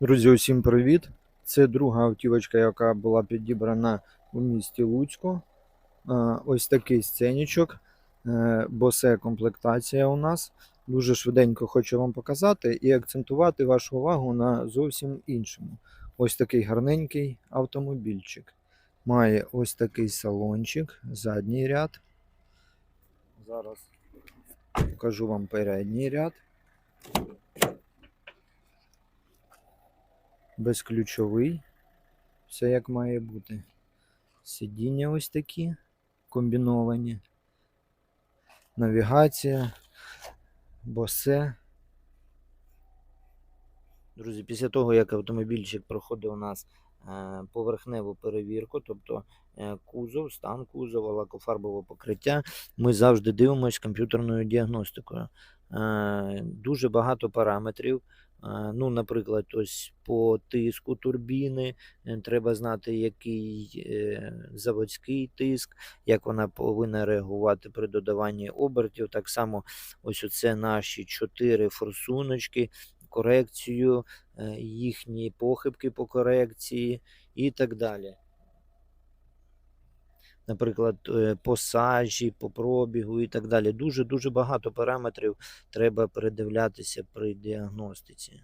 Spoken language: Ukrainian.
Друзі, усім привіт! Це друга автівочка, яка була підібрана у місті Луцьку. Ось такий сценічок, е, босе комплектація у нас. Дуже швиденько хочу вам показати і акцентувати вашу увагу на зовсім іншому. Ось такий гарненький автомобільчик. Має ось такий салончик, задній ряд. Зараз покажу вам передній ряд. Безключовий. Все як має бути. Сидіння ось такі комбіновані. Навігація, босе. Друзі, після того, як автомобільчик проходив у нас е, поверхневу перевірку, тобто е, кузов, стан кузова, лакофарбове покриття, ми завжди дивимося комп'ютерною діагностикою. Е, Дуже багато параметрів. Ну, наприклад, ось по тиску турбіни е, треба знати, який е, заводський тиск, як вона повинна реагувати при додаванні обертів. Так само, ось оце наші чотири форсуночки, корекцію, е, їхні похибки по корекції і так далі. Наприклад, е, по сажі, по пробігу і так далі. Дуже-дуже багато параметрів треба передивлятися при діагностиці.